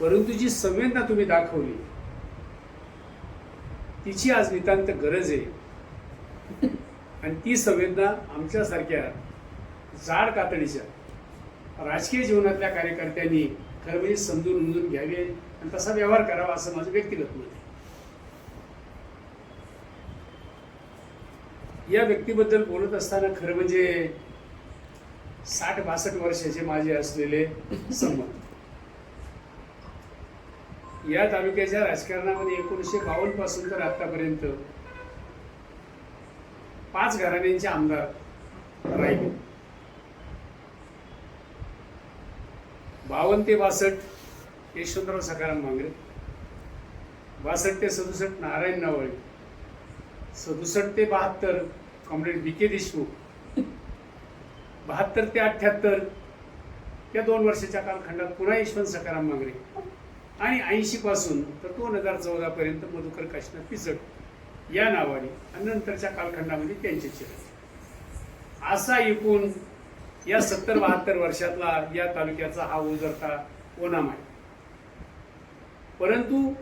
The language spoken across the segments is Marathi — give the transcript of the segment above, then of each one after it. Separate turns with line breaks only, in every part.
परंतु जी संवेदना तुम्ही दाखवली तिची आज नितांत गरज आहे. आणि ती संवेदना आमच्यासारख्या जाड कातडीच्या राजकीय जीवनातल्या कार्यकर्त्यांनी खरं म्हणजे समजून उमजून घ्यावे आणि तसा व्यवहार करावा असं माझं व्यक्तिगत मत आहे. या व्यक्तीबद्दल बोलत असताना खरं म्हणजे साठ बासष्ट वर्षाचे माझे असलेले संबंध. या तालुक्याच्या राजकारणामध्ये एकोणीसशे बावन्नपासून तर आतापर्यंत पाच घराण्यांचे आमदार राहिले. बावन्न ते बासष्ट यशवंतराव सखाराम मांगरे बासष्ट ते सदुसष्ट नारायण नावळे सदुसष्ट ते बहात्तर कॉम्रेड बी के देशमुख बहात्तर ते अठ्ठ्याहत्तर या दोन वर्षाच्या कालखंडात पुन्हा यशवंत सकाराम मांगरे. आणि ऐंशीपासून तर दोन हजार चौदापर्यंत मधुकर काशीनाथ पिचड या नावाने आणि नंतरच्या कालखंडामध्ये त्यांचे चिर असा एकूण या सत्तर बहात्तर वर्षातला या तालुक्याचा हा उजरता ओनाम आहे परंतु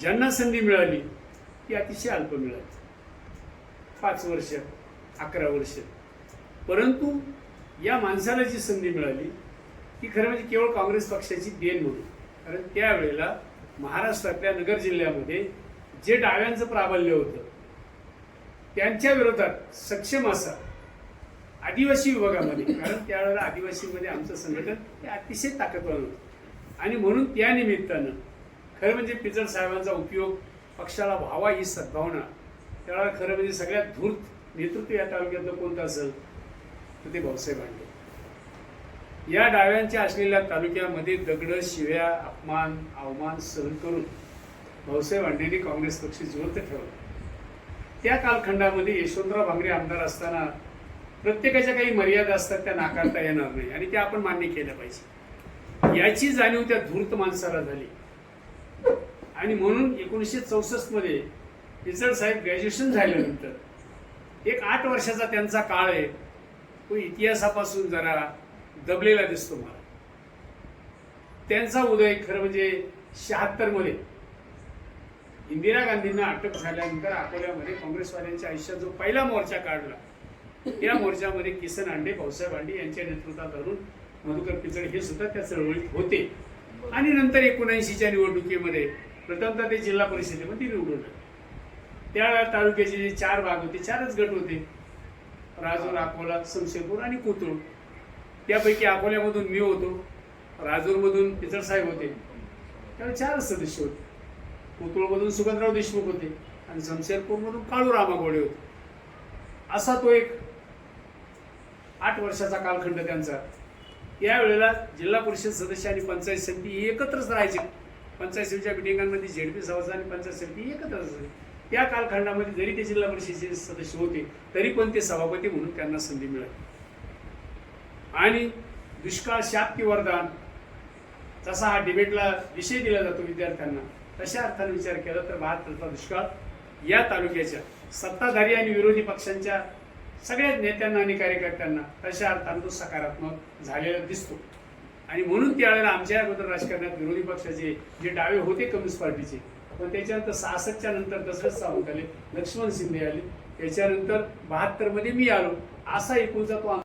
ज्यांना संधी मिळाली ती अतिशय अल्प मिळाली. पाच वर्ष अकरा वर्ष. परंतु या माणसाला जी संधी मिळाली ती खरं म्हणजे केवळ काँग्रेस पक्षाची देण म्हणून. कारण त्यावेळेला महाराष्ट्रातल्या नगर जिल्ह्यामध्ये जे डाव्यांचं प्राबल्य होतं त्यांच्या विरोधात सक्षम असा आदिवासी विभागामध्ये. कारण त्यावेळेला आदिवासीमध्ये आमचं संघटन हे अतिशय ताकदवान होतं. आणि म्हणून त्या निमित्तानं खरं म्हणजे पिचड साहेबांचा उपयोग पक्षाला व्हावा ही सद्भावना त्यावेळेला खरं म्हणजे सगळ्यात धूर्त नेतृत्व या तालुक्यातलं कोणतं असेल तर ते भाऊसाहेब आणले या डाव्यांच्या असलेल्या तालुक्यामध्ये दगड शिव्या अपमान अवमान सहन करून भाऊसाहेब अंडेंनी काँग्रेस पक्ष जिवंत ठेवला. त्या कालखंडामध्ये यशवंतराव भांगरे आमदार असताना प्रत्येकाच्या काही मर्यादा असतात त्या नाकारता येणार नाही आणि त्या आपण मान्य केल्या पाहिजे. याची जाणीव त्या धूर्त माणसाला झाली. आणि म्हणून एकोणीसशे चौसष्टमध्ये साहेब ग्रॅज्युएशन झाल्यानंतर एक आठ वर्षाचा त्यांचा काळ आहे. तो इतिहासापासून जरा दबलेला दिसतो मला. त्यांचा उदय खरं म्हणजे शहात्तरमध्ये इंदिरा गांधींना अटक झाल्यानंतर अकोल्यामध्ये काँग्रेसवाल्यांच्या आयुष्यात जो पहिला मोर्चा काढला या मोर्चामध्ये किसन आंडे भाऊसाहेब आंडे यांच्या नेतृत्वात धरून मधुकर पिचड हे सुद्धा त्या चळवळीत होते. आणि नंतर एकोणऐंशीच्या निवडणुकीमध्ये प्रथमतः ते जिल्हा परिषदेमध्ये निवडून आले. त्या तालुक्याचे जे चार भाग होते चारच गट होते. राजूर अकोला समशेपूर आणि कोथरूड. त्यापैकी अकोल्यामधून मी होतो राजूरमधून पिचड साहेब होते. त्यावेळी चारच सदस्य होते. कोथरूडमधून सुगंधराव देशमुख होते आणि शमशेरपूरमधून काळू रामागोळे होते. असा तो एक आठ वर्षाचा कालखंड त्यांचा. यावेळेला जिल्हा परिषद सदस्य आणि पंचायत समिती हे एकत्रच राहायचे. पंचायत समितीच्या मिटिंगांमध्ये झेडपी सभासद आणि पंचायत समिती एकत्रच असायची त्या कालखंडामध्ये जरी ते जिल्हा परिषदेचे सदस्य होते तरी पण ते सभापती म्हणून त्यांना संधी मिळाली. आणि दुष्काळ शाप की वरदान जसा हा डिबेटला विषय दिला जातो विद्यार्थ्यांना. तशा अर्थाने विचार केला तर बहात्तरचा दुष्काळ या तालुक्याच्या सत्ताधारी आणि विरोधी पक्षांच्या सगळ्या नेत्यांना आणि कार्यकर्त्यांना तशा अर्थाने तो सकारात्मक झालेला दिसतो. आणि म्हणून त्यावेळेला आमच्या अगोदर राजकारणात विरोधी पक्षाचे जे डावे होते कम्युनिस्ट पार्टीचे पण त्याच्यानंतर सहासष्टच्या नंतर दशरथ सावंत आले लक्ष्मण शिंदे आले त्याच्यानंतर बहात्तरमध्ये मी आलो असा एकूणचा तो